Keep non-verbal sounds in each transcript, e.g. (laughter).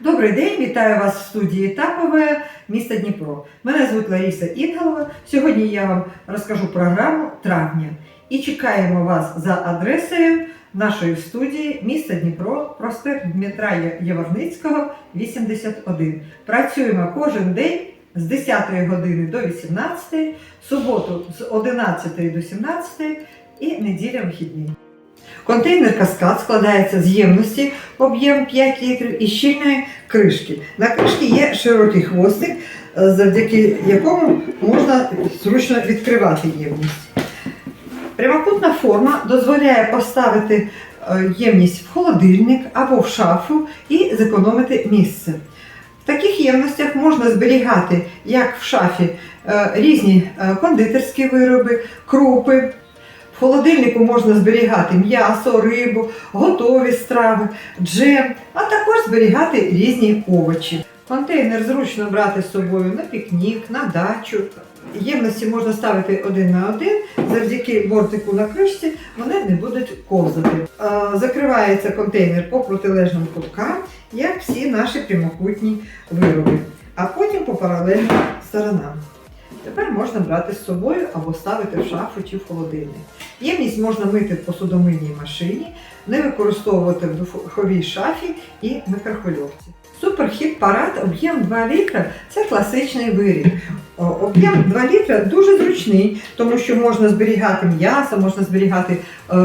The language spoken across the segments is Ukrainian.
Добрий день, вітаю вас в студії Тапове міста Дніпро. Мене звуть Лариса Інгалова. Сьогодні я вам розкажу програму травня і чекаємо вас за адресою нашої студії міста Дніпро, проспект Дмитра Яворницького, 81. Працюємо кожен день з 10 години до 18, суботу з 11 до 17 і неділя вихідні. Контейнер каскад складається з ємності об'єм 5 літрів і щільної кришки. На кришці є широкий хвостик, е, завдяки якому можна зручно відкривати ємність. Прямокутна форма дозволяє поставити е, ємність в холодильник або в шафу і зекономити місце. В таких ємностях можна зберігати, як в шафі, е, різні кондитерські вироби, крупи. В холодильнику можна зберігати м'ясо, рибу, готові страви, джем, а також зберігати різні овочі. Контейнер зручно брати з собою на пікнік, на дачу. Ємності можна ставити один на один, завдяки бортику на кришці вони не будуть ковзати. Закривається контейнер по протилежним куткам, як всі наші прямокутні вироби, а потім по паралельним сторонам. Тепер можна брати з собою або ставити в шафу чи в холодильник. Ємність можна мити в посудомийній машині, не використовувати в духовій шафі і мікрохвильовці. Суперхіт парад об'єм 2 літра це класичний виріб. Об'єм 2 літра дуже зручний, тому що можна зберігати м'ясо, можна зберігати е,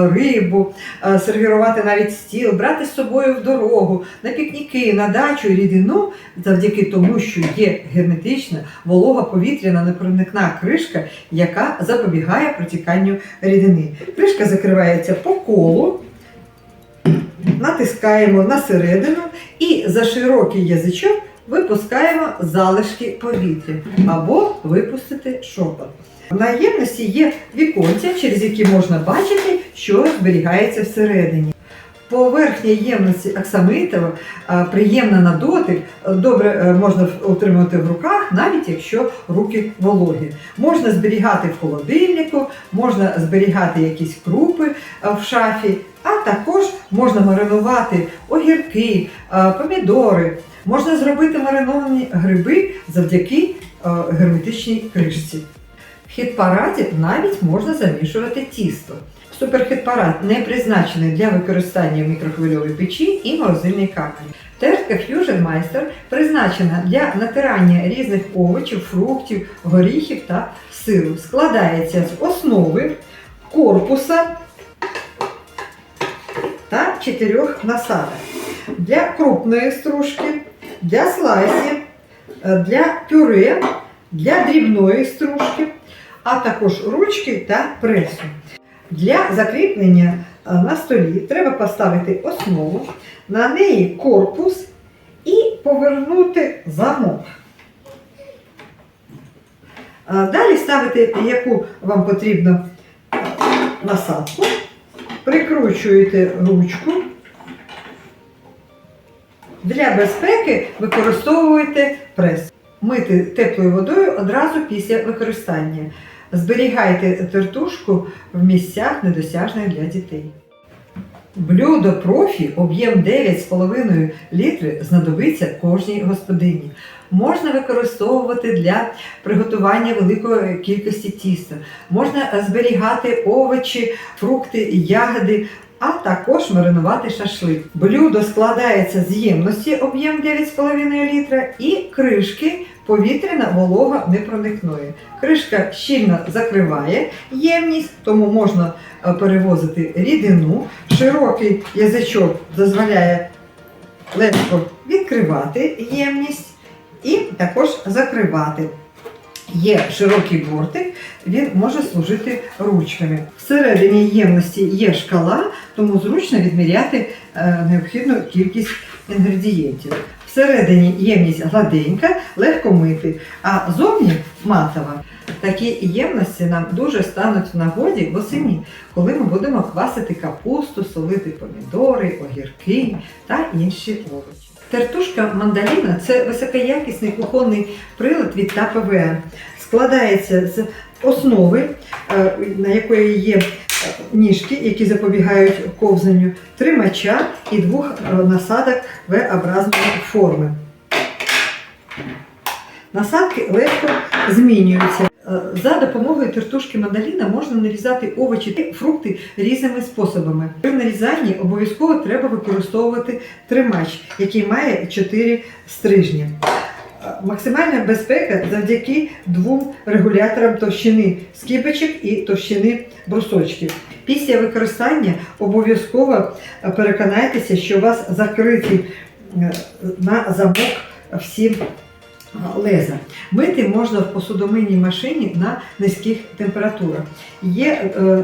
рибу, е, сервірувати навіть стіл, брати з собою в дорогу, на пікніки, на дачу і рідину, завдяки тому, що є герметична волога повітряна непроникна кришка, яка запобігає протіканню рідини. Кришка закривається по колу, натискаємо на середину і за широкий язичок випускаємо залишки повітря або випустити шопот. На ємності є віконця, через які можна бачити, що зберігається всередині. Поверхня ємності оксамитова приємна на дотик, добре е, можна утримувати в руках, навіть якщо руки вологі. Можна зберігати в холодильнику, можна зберігати якісь крупи в шафі, а також можна маринувати огірки, помідори. Можна зробити мариновані гриби завдяки герметичній кришці. В хіт-параді навіть можна замішувати тісто. Суперхіт-парад не призначений для використання в мікрохвильовій печі і морозильній камері. Тертка Fusion Meister призначена для натирання різних овочів, фруктів, горіхів та сиру. Складається з основи, корпуса та чотирьох насадок. Для крупної стружки, для слайсів, е, для пюре, для дрібної стружки, а також ручки та пресу. Для закріплення е, на столі треба поставити основу, на неї корпус і повернути замок. Е, Далі ставите, яку вам потрібно насадку, прикручуєте ручку. Для безпеки використовуєте прес. Мити теплою водою одразу після використання. Зберігайте тертушку в місцях недосяжних для дітей. Блюдо профі об'єм 9,5 літри знадобиться кожній господині. Можна використовувати для приготування великої кількості тіста. Можна зберігати овочі, фрукти, ягоди, а також маринувати шашлик. Блюдо складається з ємності об'єм 9,5 літра і кришки повітряна волога непроникної. Кришка щільно закриває ємність, тому можна е, перевозити рідину. Широкий язичок дозволяє легко відкривати ємність і також закривати. Є широкий бортик, він може служити ручками. Всередині ємності є шкала, тому зручно відміряти е, необхідну кількість інгредієнтів. Всередині ємність гладенька, легко мити, а зовні матова. Такі ємності нам дуже стануть в нагоді восені, коли ми будемо квасити капусту, солити помідори, огірки та інші овочі. Тертушка мандаліна це високоякісний кухонний прилад від ТАПВ. Складається з основи, е, на якої є ніжки, які запобігають ковзанню, тримача і двох е, насадок V-образної форми. Насадки легко змінюються. Е, За допомогою тертушки мандаліна можна нарізати овочі та фрукти різними способами. При нарізанні обов'язково треба використовувати тримач, який має 4 стрижні. Е, Максимальна безпека завдяки двом регуляторам товщини скибочок і товщини брусочків. Після використання обов'язково е, переконайтеся, що у вас закриті на замок всі леза. Мити можна в посудомийній машині на низьких температурах. Є е,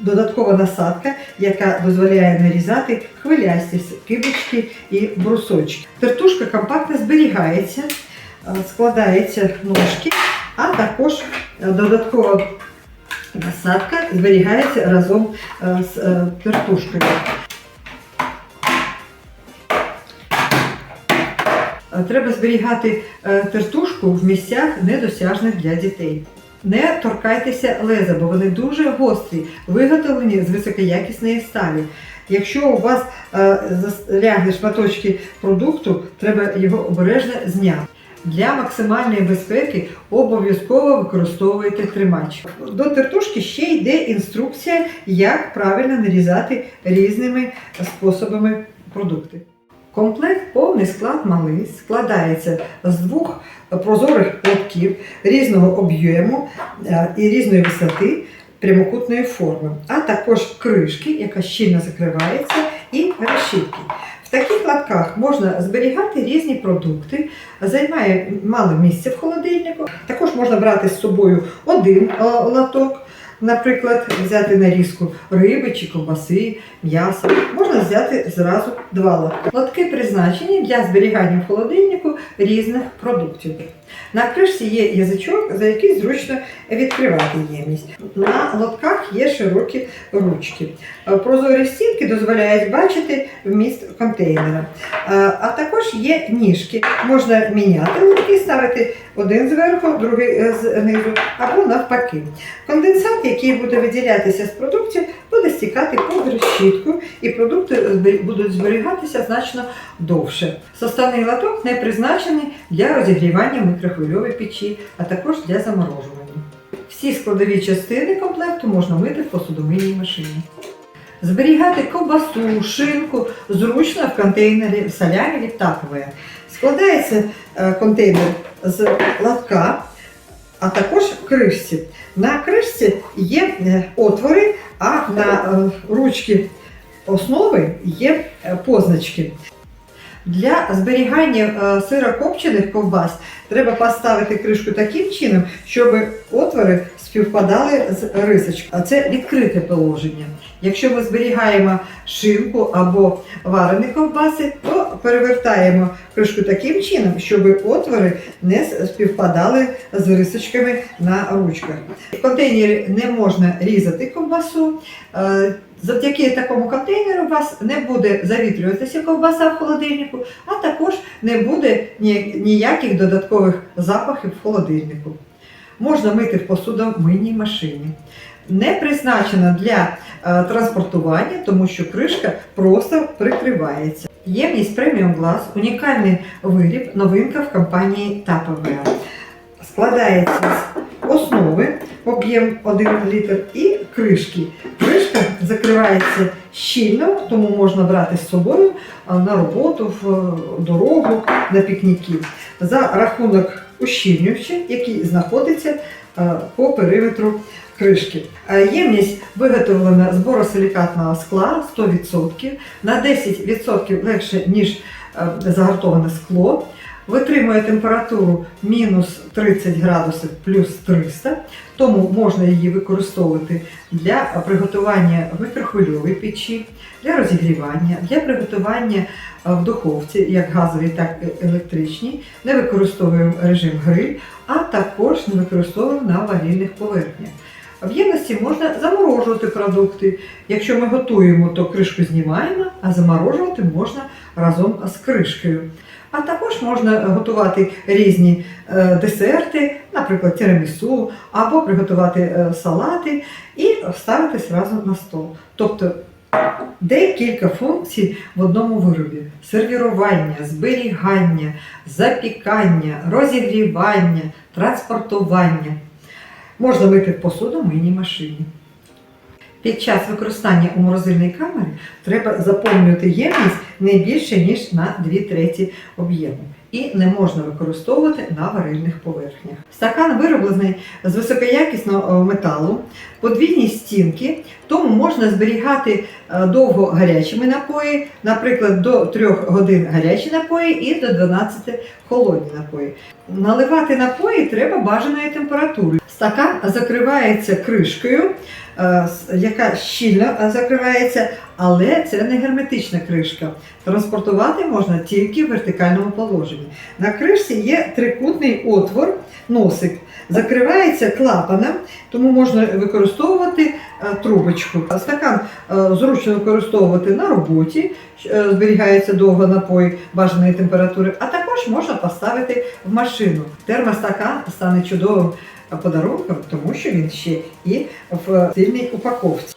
додаткова насадка, яка дозволяє нарізати хвилясті скибочки і брусочки. Тертушка компактно зберігається, е, складається ножки, а також е, додаткова насадка зберігається разом е, з тертушкою. Треба зберігати е, тертушку в місцях недосяжних для дітей. Не торкайтеся леза, бо вони дуже гострі, виготовлені з високоякісної сталі. Якщо у вас е, застрягли шматочки продукту, треба його обережно зняти. Для максимальної безпеки обов'язково використовуйте тримач. До тертушки ще йде інструкція, як правильно нарізати різними способами продукти. Комплект повний склад малий складається з двох прозорих лотків різного об'єму е, і різної висоти прямокутної форми, а також кришки, яка щільно закривається, і решітки. В таких лотках можна зберігати різні продукти, займає мало місця в холодильнику. Також можна брати з собою один е, лоток, наприклад, взяти нарізку риби чи ковбаси, м'яса. Можна взяти зразу два лотки. Лотки призначені для зберігання в холодильнику різних продуктів. На кришці є язичок, за який зручно відкривати ємність. На лотках є широкі ручки. Е, Прозорі стінки дозволяють бачити вміст контейнера. Е, А також є ніжки. Можна міняти лотки, ставити один зверху, другий е, знизу, або навпаки. Конденсат, який буде виділятися з продуктів, буде стікати под решітку, і продукти будуть зберігатися значно довше. Составний лоток не призначений для розігрівання в мікрохвильовій печі, а також для заморожування. Всі складові частини комплекту можна мити в посудомийній машині. Зберігати ковбасу, шинку зручно в контейнері салямі від такове. Складається е, контейнер з лотка, а також кришці. На кришці є е, отвори, а на е, ручки основи є позначки. Для зберігання сирокопчених ковбас треба поставити кришку таким чином, щоб отвори співпадали з рисочкою. А це відкрите положення. Якщо ми зберігаємо шинку або варені ковбаси, то перевертаємо кришку таким чином, щоб отвори не співпадали з рисочками на ручках. В контейнері не можна різати ковбасу. Е, Завдяки такому контейнеру у вас не буде завітрюватися ковбаса в холодильнику, а також не буде ніяких додаткових запахів в холодильнику. Можна мити в посудомийній машині. Не призначена для е, транспортування, тому що кришка просто прикривається. Ємність преміум глаз унікальний виріб, новинка в компанії Tupperware. Складається з основи, об'єм 1 літр і кришки. Кришка закривається щільно, тому можна брати з собою на роботу, в е, дорогу, на пікніки. За рахунок ущільнювача, який знаходиться е, по периметру кришки. Е, Ємність виготовлена з боросилікатного скла 100%, на 10% легше, ніж е, загартоване скло. Витримує температуру мінус 30 градусів плюс 300, тому можна її використовувати для приготування в мікрохвильовій печі, для розігрівання, для приготування е, в духовці, як газовій, так і електричній. Не використовуємо режим гриль, а також не використовуємо на варільних поверхнях. В ємності можна заморожувати продукти. Якщо ми готуємо, то кришку знімаємо, а заморожувати можна разом з кришкою. А також можна готувати різні е, десерти, наприклад, тірамісу, або приготувати е, салати і ставити зразу на стол. Тобто декілька функцій в одному виробі: сервірування, зберігання, запікання, розігрівання, транспортування. Можна мити посуду в мийній машині. Під час використання у морозильній камері треба заповнювати ємність не більше, ніж на 2 треті об'єму. І не можна використовувати на варильних поверхнях. Стакан вироблений з високоякісного е, металу, подвійні стінки, тому можна зберігати е, довго гарячими напої, наприклад, до 3 годин гарячі напої і до 12 холодні напої. Наливати напої треба бажаної температури. Стакан закривається кришкою, яка щільно е, закривається, але це не герметична кришка. Транспортувати можна тільки в вертикальному положенні. На кришці є трикутний отвор, носик, закривається клапаном, тому можна використовувати е, трубочку. Стакан е, зручно використовувати на роботі, е, зберігається довго напої бажаної температури, а також можна поставити в машину. Термостакан стане чудовим подарунком, тому що він ще і в стильній упаковці.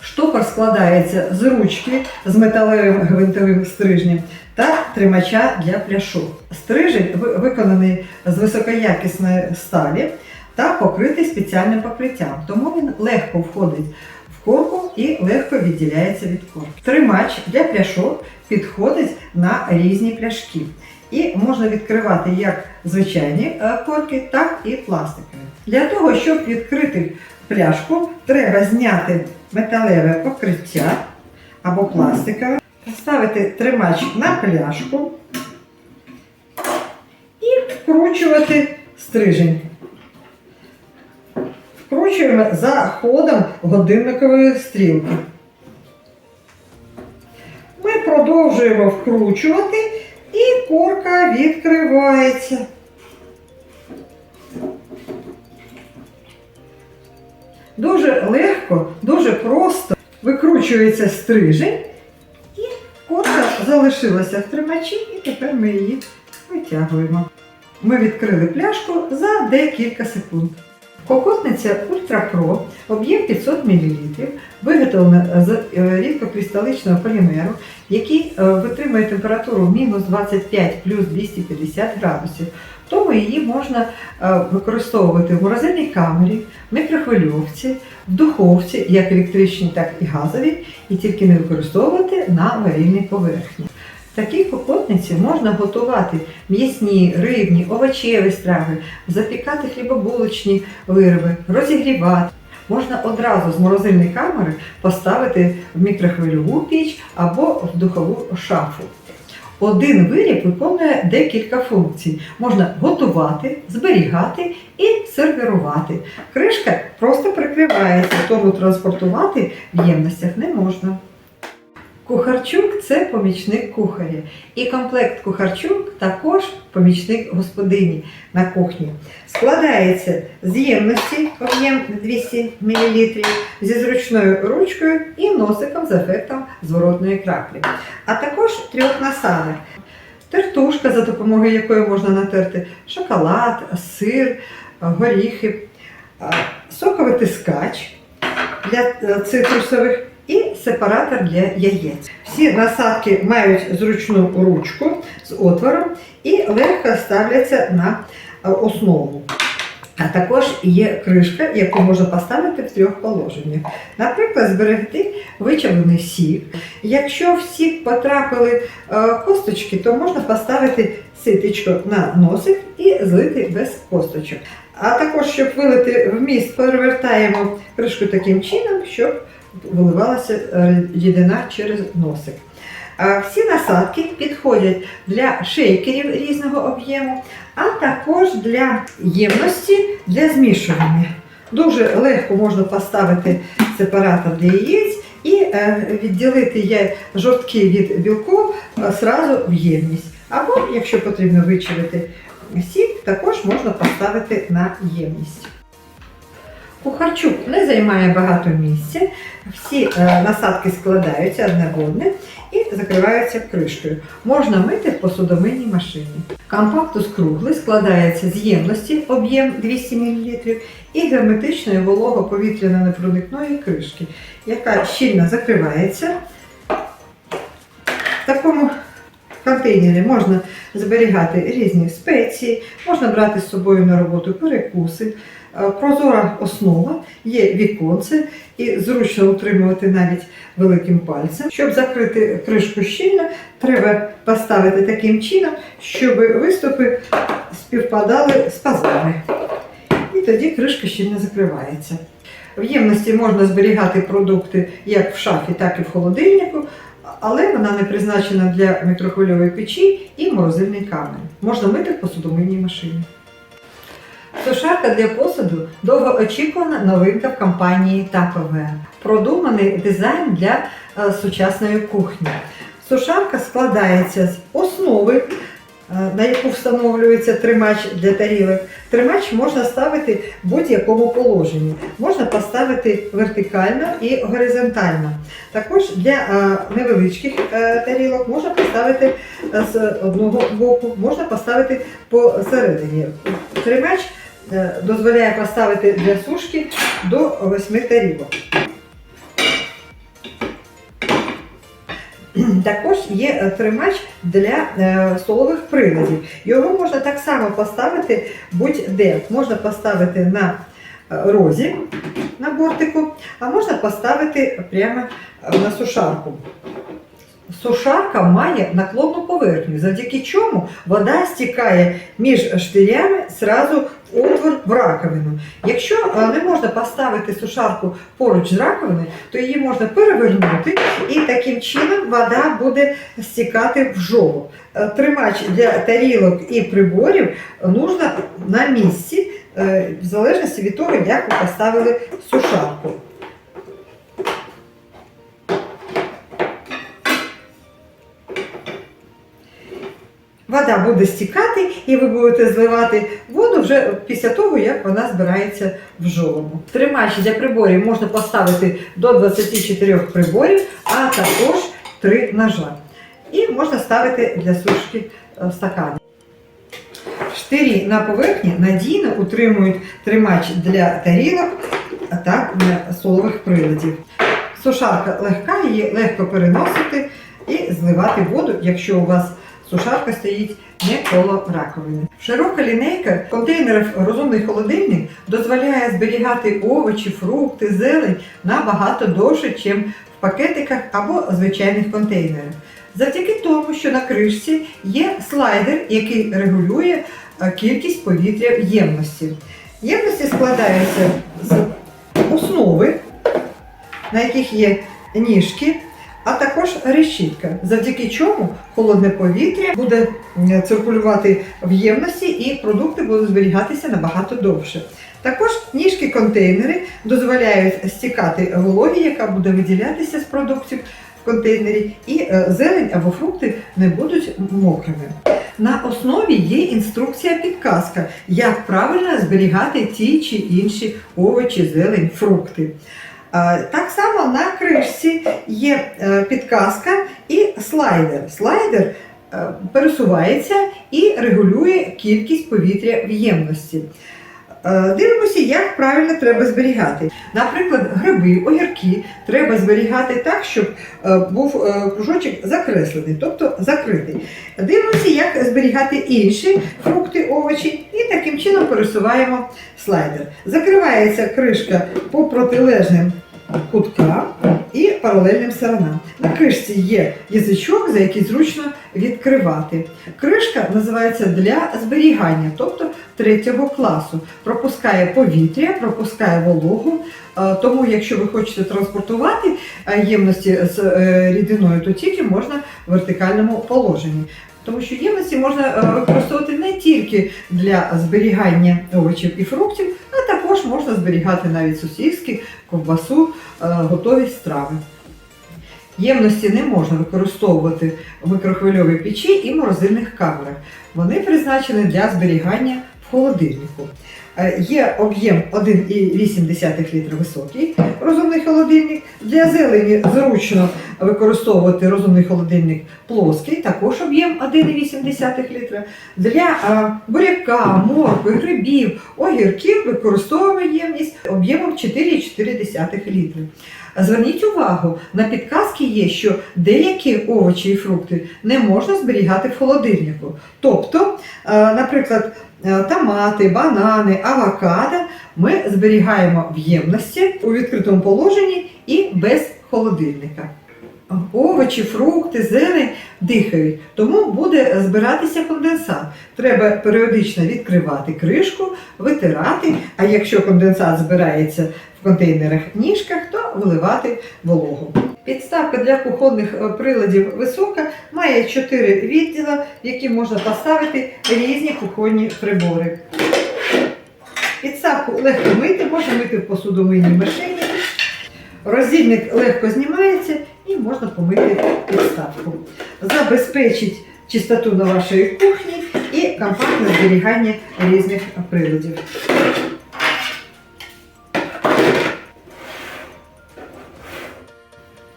Штопор складається з ручки з металевим гвинтовим стрижнем та тримача для пляшок. Стрижень виконаний з високоякісної сталі та покритий спеціальним покриттям, тому він легко входить в корку і легко відділяється від корки. Тримач для пляшок підходить на різні пляшки. І можна відкривати як звичайні е, корки, так і пластикові. Для того, щоб відкрити пляшку, треба зняти металеве покриття або пластикове, поставити тримач на пляшку і вкручувати стрижень. Вкручуємо за ходом годинникової стрілки. Ми продовжуємо вкручувати і корка відкривається. Дуже легко, дуже просто викручується стрижень, і корка залишилася в тримачі, і тепер ми її витягуємо. Ми відкрили пляшку за декілька секунд. Кокотниця Ультра Pro, об'єм 500 мл, виготовлена з е, рідкокристаличного полімеру, який е, витримує температуру мінус 25 плюс 250 градусів. Тому її можна е, використовувати в морозильній камері, мікрохвильовці, в духовці, як електричній, так і газовій, і тільки не використовувати на варільній поверхні. Такій кокотниці можна готувати м'ясні, рибні, овочеві страви, запікати хлібобулочні вироби, розігрівати. Можна одразу з морозильної камери поставити в мікрохвильову піч або в духову шафу. Один виріб виконує декілька функцій. Можна готувати, зберігати і сервірувати. Кришка просто прикривається, тому транспортувати в ємностях не можна. Кухарчук це помічник кухаря. І комплект кухарчук також помічник господині на кухні. Складається з ємності об'єм 200 мл зі зручною ручкою і носиком з ефектом зворотної краплі, а також трьох насадок. Тертушка, за допомогою якої можна натерти шоколад, сир, горіхи, а, соковитискач для е, цитрусових і сепаратор для яєць. Всі насадки мають зручну ручку з отвором і легко ставляться на е, основу. А також є кришка, яку можна поставити в трьох положеннях. Наприклад, зберегти вичавлений сік. Якщо в сік потрапили е, косточки, то можна поставити ситечко на носик і злити без косточок. А також, щоб вилити вміст, перевертаємо кришку таким чином, щоб виливалася е, рідина через носик. Всі насадки підходять для шейкерів різного об'єму, а також для ємності для змішування. Дуже легко можна поставити сепаратор для яєць і е, відділити жовтки від білку е, в ємність. Або, якщо потрібно вичавити сік, також можна поставити на ємність. Кухарчук не займає багато місця. Всі е, насадки складаються одне в одне і закриваються кришкою. Можна мити в посудомийній машині. Компактус круглий складається з ємності об'єм 200 мл і герметичної волого-повітряно непроникної кришки, яка щільно закривається. В такому контейнері можна зберігати різні спеції, можна брати з собою на роботу перекуси. Е, Прозора основа, є віконце і зручно утримувати навіть великим пальцем. Щоб закрити кришку щільно, треба поставити таким чином, щоб виступи співпадали з пазами. І тоді кришка щільно закривається. В ємності можна зберігати продукти як в шафі, так і в холодильнику, але вона не призначена для мікрохвильової печі і морозильної камери. Можна мити в посудомийній машині. Сушарка для посуду довгоочікувана новинка в компанії ТАПВ. Продуманий дизайн для е, сучасної кухні. Сушарка складається з основи, е, на яку встановлюється тримач для тарілок. Тримач можна ставити в будь-якому положенні. Можна поставити вертикально і горизонтально. Також для е, невеличких тарілок можна поставити з одного боку, можна поставити посередині. Тримач дозволяє поставити для сушки до 8 тарілок. (clears throat) Також є е, тримач для е, столових приладів. Його можна так само поставити будь-де. Можна поставити на е, розі на бортику, а можна поставити прямо е, на сушарку. Сушарка має наклонну поверхню, завдяки чому вода стікає між штирями зразу в отвор в раковину. Якщо е, не можна поставити сушарку поруч з раковиною, то її можна перевернути і таким чином вода буде стікати в жолоб. Е, Тримач для тарілок і приборів нужно на місці, е, в залежності від того, як ви поставили сушарку. Вода буде стікати, і ви будете зливати воду вже після того, як вона збирається в жолобу. Тримач для приборів можна поставити до 24 приборів, а також 3 ножа. І можна ставити для сушки е, стакани. Штирі на поверхні надійно утримують тримач для тарілок та для столових приладів. Сушарка легка, її легко переносити і зливати воду, якщо у вас сушарка стоїть не коло раковини. Широка лінейка контейнерів розумний холодильник дозволяє зберігати овочі, фрукти, зелень набагато довше, ніж в пакетиках або звичайних контейнерах. Завдяки тому, що на кришці є слайдер, який регулює е, кількість повітря в ємності. Ємності складаються з основи, на яких є ніжки, а також решітка, завдяки чому холодне повітря буде циркулювати в ємності і продукти будуть зберігатися набагато довше. Також ніжки контейнери дозволяють стікати вологі, яка буде виділятися з продуктів в контейнері, і е, зелень або фрукти не будуть мокрими. На основі є інструкція підказка, як правильно зберігати ті чи інші овочі, зелень, фрукти. Е, Так само на кришці є е, підказка і слайдер. Слайдер е, пересувається і регулює кількість повітря в ємності. Дивимося, як правильно треба зберігати. Наприклад, гриби, огірки треба зберігати так, щоб був кружочок закреслений, тобто закритий. Дивимося, як зберігати інші фрукти, овочі, і таким чином пересуваємо слайдер. Закривається кришка по протилежним куткам і паралельним сторонам. На кришці є язичок, за який зручно відкривати. Кришка називається для зберігання, тобто третього класу. Пропускає повітря, пропускає вологу. Е, Тому, якщо ви хочете транспортувати е, ємності з е, рідиною, то тільки можна в вертикальному положенні. Тому що ємності можна використовувати не тільки для зберігання овочів і фруктів, а також можна зберігати навіть сосиски, ковбасу, е, готові страви. Ємності не можна використовувати в мікрохвильовій печі і морозильних камерах. Вони призначені для зберігання в холодильнику. Е, Є об'єм 1,8 літра високий розумний холодильник. Для зелені зручно використовувати розумний холодильник плоский, також об'єм 1,8 літра. Для буряка, моркви, грибів, огірків використовуємо ємність об'ємом 4,4 літри. Зверніть увагу, на підказки є, що деякі овочі і фрукти не можна зберігати в холодильнику. Тобто, е, наприклад, томати, банани, авокадо ми зберігаємо в ємності у відкритому положенні і без холодильника. Овочі, фрукти, зелень дихають, тому буде збиратися конденсат. Треба періодично відкривати кришку, витирати, а якщо конденсат збирається в контейнерах ніжках, то виливати вологу. Підставка для кухонних е, приладів висока, має 4 відділа, в які можна поставити різні кухонні прибори. Підставку легко мити, можна мити в посудомийній машині. Роздільник легко знімається і можна помити підставку. Забезпечить чистоту на вашій кухні і компактне зберігання різних приладів.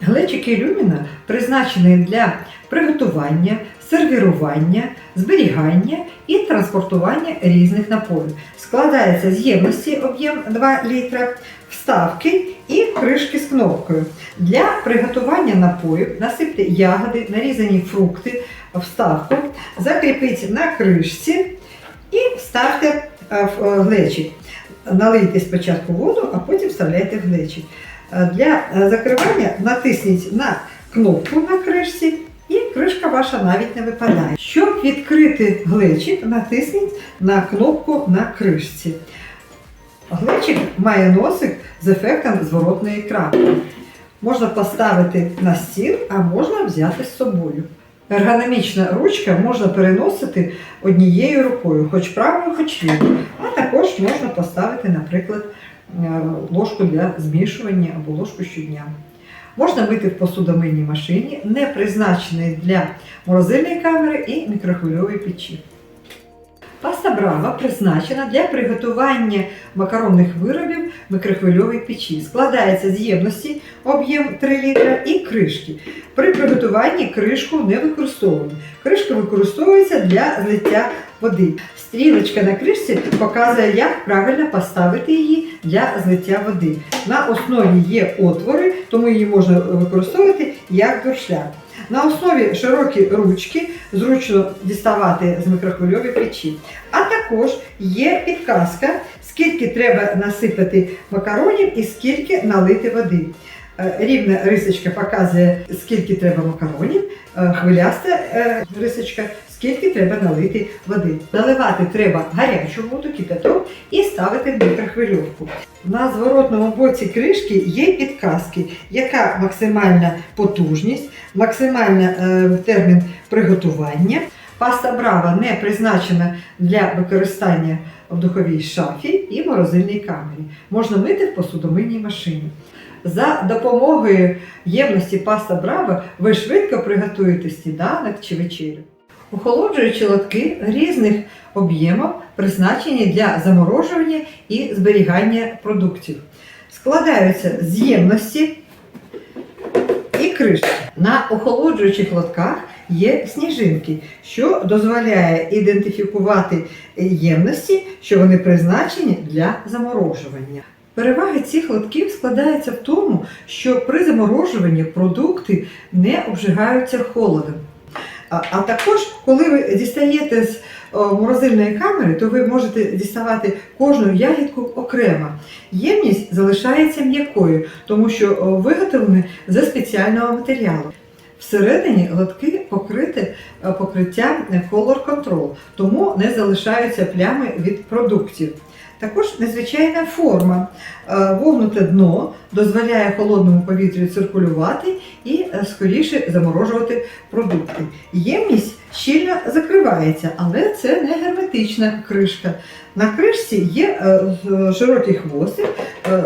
Глечики люміна призначені для приготування, сервірування, зберігання і транспортування різних напоїв. Складається з ємності об'єм 2 літра, вставки і кришки з кнопкою. Для приготування напоїв насипте ягоди, нарізані фрукти, вставку, закріпіть на кришці і вставте е, в е, глечик. Налийте спочатку воду, а потім вставляйте в глечик. Е, Для е, закривання натисніть на кнопку на кришці, і кришка ваша навіть не випадає. Щоб відкрити глечик, натисніть на кнопку на кришці. Глечик має носик з ефектом зворотної крапки. Можна поставити на стіл, а можна взяти з собою. Ергономічна ручка можна переносити однією рукою, хоч правою, хоч лівою. А також можна поставити, наприклад, ложку для змішування або ложку щодня. Можна мити в посудомийній машині, не призначений для морозильної камери і мікрохвильової печі. Паста Брава призначена для приготування макаронних виробів в микрохвильовій печі. Складається з ємності об'єм 3 літра і кришки. При приготуванні кришку не використовуємо. Кришка використовується для злиття води. Стрілочка на кришці показує, як правильно поставити її для злиття води. На основі є отвори, тому її можна використовувати як дуршляк. На основі широкі ручки зручно діставати з мікрохвильової печі. А також є підказка, скільки треба насипати макаронів і скільки налити води. Е, Рівна рисочка показує, скільки треба макаронів, е, хвиляста е, рисочка, скільки треба налити води. Наливати треба гарячу воду, кипяток і ставити в мікрохвильовку. На зворотному боці кришки є підказки, яка максимальна потужність, максимальний е, термін приготування. Паста Брава не призначена для використання в духовій шафі і морозильній камері. Можна мити в посудомийній машині. За допомогою ємності паста Брава ви швидко приготуєте сніданок чи вечерю. Охолоджуючі лотки різних об'ємів призначені для заморожування і зберігання продуктів. Складаються з ємності і кришки. На охолоджуючих лотках є сніжинки, що дозволяє ідентифікувати ємності, що вони призначені для заморожування. Переваги цих лотків складаються в тому, що при заморожуванні продукти не обжигаються холодом. А, також, коли ви дістаєте з морозильної камери, то ви можете діставати кожну ягідку окремо. Ємність залишається м'якою, тому що виготовлені за спеціального матеріалу. Всередині лотки покриті е, покриттям Color Control, тому не залишаються плями від продуктів. Також незвичайна форма. Е, Вогнуте дно дозволяє холодному повітрю циркулювати і е, скоріше заморожувати продукти. Ємність щільно закривається, але це не герметична кришка. На кришці є е, широкий хвостик,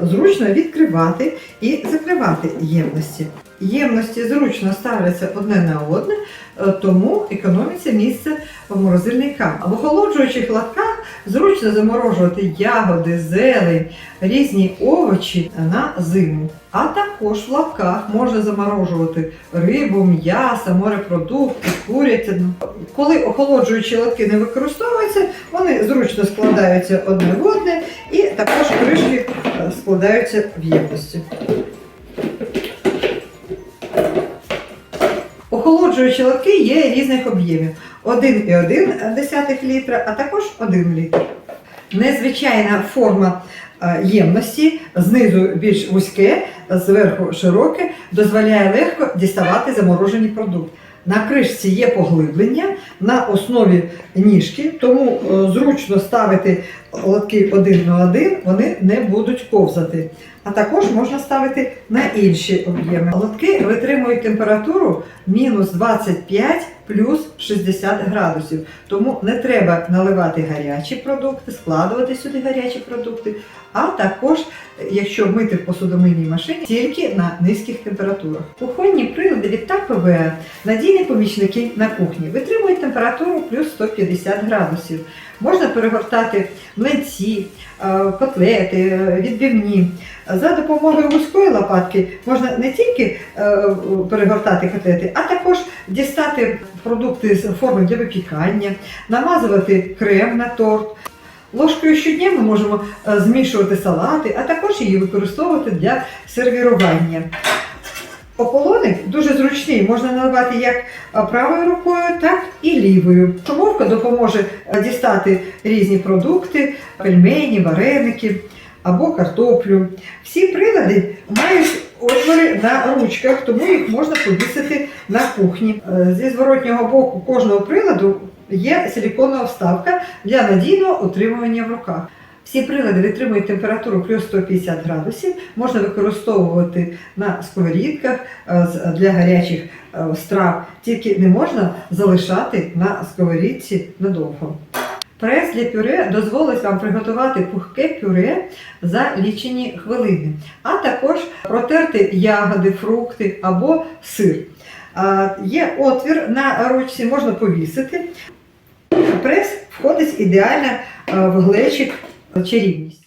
зручно відкривати і закривати ємності. Ємності зручно ставляться одне на одне, е, тому економиться місце в морозильній камері. В охолоджуючих лотках зручно заморожувати ягоди, зелень, різні овочі на зиму. А також в лапках можна заморожувати рибу, м'ясо, морепродукти, курятину. Коли охолоджуючі лотки не використовуються, вони зручно складаються одне в одне і також кришки е, складаються в ємності. Охолоджуючі лотки є різних об'ємів: 1,1 літра, а також 1 літр. Незвичайна форма е, ємності, знизу більш вузьке, зверху широке, дозволяє легко діставати заморожені продукти. На кришці є поглиблення на основі ніжки, тому е, зручно ставити лотки один на один, вони не будуть ковзати. А також можна ставити на інші об'єми. Лотки витримують температуру мінус 25 плюс 60 градусів. Тому не треба наливати гарячі продукти, складувати сюди гарячі продукти, а також, якщо мити в посудомийній машині, тільки на низьких температурах. Кухонні прилади від ТАПВ, надійні помічники на кухні, витримують температуру плюс 150 градусів. Можна перегортати млинці, е, котлети, е, відбивні. За допомогою вузької лопатки можна не тільки е, перегортати котлети, а також дістати продукти з форми для випікання, намазувати крем на торт. Ложкою щодня ми можемо е, змішувати салати, а також її використовувати для сервірування. Ополоник дуже зручний, можна наливати як е, правою рукою, так і лівою. Шумовка допоможе дістати різні продукти, пельмені, вареники або картоплю. Всі прилади мають отвори на ручках, тому їх можна повісити на кухні. Е, Зі зворотнього боку кожного приладу є силіконова вставка для надійного утримування в руках. Всі прилади витримують температуру плюс 150 градусів, можна використовувати на сковорідках е, для гарячих е, страв, тільки не можна залишати на сковорідці надовго. Прес для пюре дозволить вам приготувати пухке пюре за лічені хвилини, а також протерти ягоди, фрукти або сир. Є отвір на ручці, можна повісити. Прес входить ідеально в глечик чарівність.